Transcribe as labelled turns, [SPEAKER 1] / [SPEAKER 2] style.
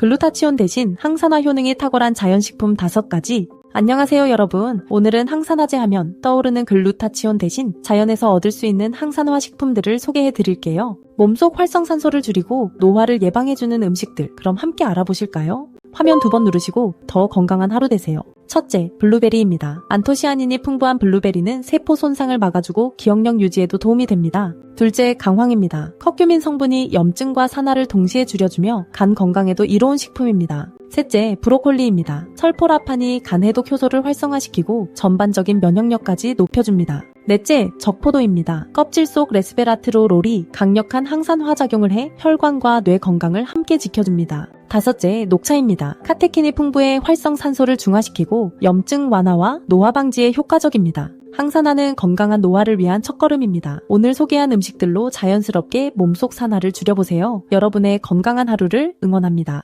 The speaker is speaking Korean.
[SPEAKER 1] 글루타치온 대신 항산화 효능이 탁월한 자연식품 5가지. 안녕하세요 여러분. 오늘은 항산화제 하면 떠오르는 글루타치온 대신 자연에서 얻을 수 있는 항산화 식품들을 소개해 드릴게요. 몸속 활성산소를 줄이고 노화를 예방해주는 음식들 그럼 함께 알아보실까요? 화면 두 번 누르시고 더 건강한 하루 되세요. 첫째, 블루베리입니다. 안토시아닌이 풍부한 블루베리는 세포 손상을 막아주고 기억력 유지에도 도움이 됩니다. 둘째, 강황입니다. 커큐민 성분이 염증과 산화를 동시에 줄여주며 간 건강에도 이로운 식품입니다. 셋째, 브로콜리입니다. 설포라판이 간 해독 효소를 활성화시키고 전반적인 면역력까지 높여줍니다. 넷째, 적포도입니다. 껍질 속 레스베라트로 롤이 강력한 항산화 작용을 해 혈관과 뇌 건강을 함께 지켜줍니다. 다섯째, 녹차입니다. 카테킨이 풍부해 활성산소를 중화시키고 염증 완화와 노화 방지에 효과적입니다. 항산화는 건강한 노화를 위한 첫걸음입니다. 오늘 소개한 음식들로 자연스럽게 몸속 산화를 줄여보세요. 여러분의 건강한 하루를 응원합니다.